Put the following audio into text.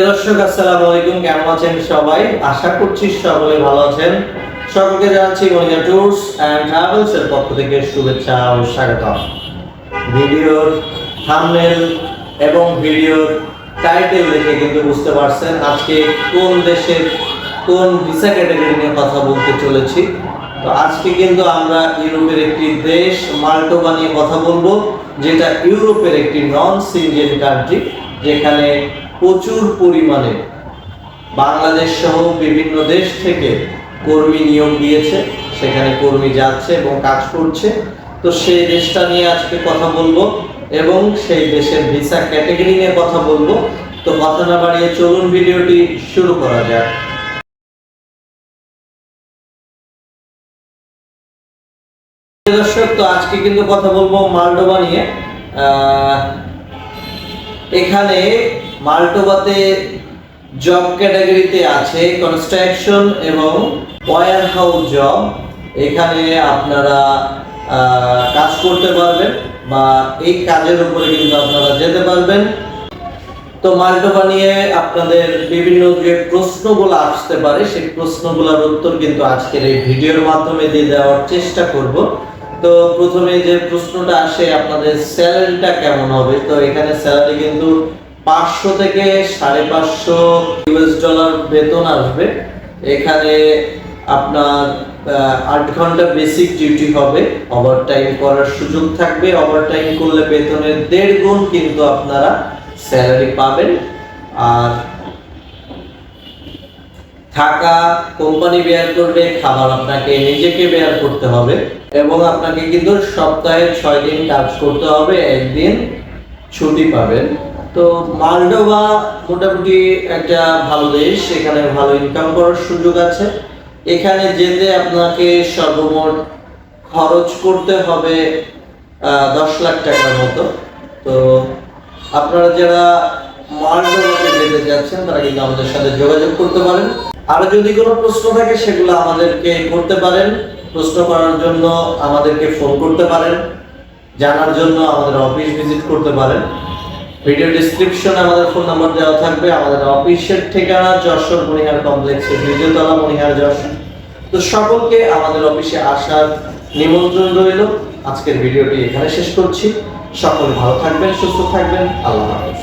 দর্শক, আসসালামু আলাইকুম। কেমন আছেন সবাই? আশা করছি সকলে ভালো আছেন। সকলকে জানাচ্ছি ট্যুরস অ্যান্ড ট্রাভেলস এর পক্ষ থেকে শুভেচ্ছা ও স্বাগতম। ভিডিওর এবং ভিডিওর টাইটেল দেখে কিন্তু বুঝতে পারছেন আজকে কোন দেশের কোন ভিসা ক্যাটাগরি নিয়ে কথা বলতে চলেছি। তো আজকে কিন্তু আমরা ইউরোপের একটি দেশ মাল্টোবা নিয়ে কথা বলব, যেটা ইউরোপের একটি নন সিনজেন কান্ট্রি যেখানে প্রচুর পরিমাণে বাংলাদেশ সহ বিভিন্ন দেশ থেকে কর্মী নিয়োগ দিয়েছে, সেখানে কর্মী যাচ্ছে এবং কাজ করছে। তো সেই দেশটা নিয়ে আজকে কথা বলব এবং সেই দেশের ভিসা ক্যাটাগরি নিয়ে কথা বলব। তো কথা না বাড়িয়ে চলুন ভিডিওটি শুরু করা যাক। দর্শক, তো আজকে কিন্তু কথা বলব মালডোবা নিয়ে। এখানে মাল্টোবাতে জব ক্যাটাগরিতে আছে কনস্ট্রাকশন এবং ওয়ার হাউস জব এখানে আপনারা কাজ করতে পারবেন বা এই কাজের উপরে কিন্তু আপনারা যেতে পারবেন। তো মাল্টোবা নিয়ে আপনাদের বিভিন্ন যে প্রশ্নগুলো আসতে পারে, সেই প্রশ্নগুলোর উত্তর কিন্তু আজকের এই ভিডিওর মাধ্যমে দিয়ে দেওয়ার চেষ্টা করব। তো প্রথমে যে প্রশ্নটা আসে, আপনাদের স্যালারিটা কেমন হবে? তো এখানে স্যালারি কিন্তু পাঁচশো থেকে সাড়ে পাঁচশো ইউএস ডলার বেতন আসবে। এখানে আপনার আট ঘণ্টা বেসিক ডিউটি হবে। ওভার টাইম করার সুযোগ থাকবে। ওভার টাইম করলে বেতনের দেড় গুণ কিন্তু আপনারা স্যালারি পাবেন। আর থাকা কোম্পানি বেয়ার করবে, খাবার আপনাকে নিজেকে বেয়ার করতে হবে। এবং আপনাকে কিন্তু সপ্তাহে ছয় দিন কাজ করতে হবে, একদিন ছুটি পাবেন। তো মালডোভা মোটামুটি একটা ভালো দেশ, এখানে ভালো ইনকাম করার সুযোগ আছে। এখানে যেতে আপনাকে সর্বমোট খরচ করতে হবে দশ লাখ টাকার মতো। তো আপনারা যারা মালডোভাতে যেতে যাচ্ছেন তারা কিন্তু আমাদের সাথে যোগাযোগ করতে পারেন। আর যদি কোনো প্রশ্ন থাকে, সেগুলো আমাদেরকে করতে পারেন। প্রশ্ন করার জন্য আমাদেরকে ফোন করতে পারেন। জানার জন্য আমাদের অফিস ভিজিট করতে পারেন। ভিডিও ডিসক্রিপশনে আমাদের ফোন নাম্বার দেওয়া থাকবে, আমাদের অফিসের ঠিকানা যশোর মনিহার ভিডিও দ্বিতীয়তলা মনিহার যশোর। তো সকলকে আমাদের অফিসে আসার নিমন্ত্রণ রইল। আজকের ভিডিওটি এখানে শেষ করছি। সকল ভালো থাকবেন, সুস্থ থাকবেন। আল্লাহ হাফেজ।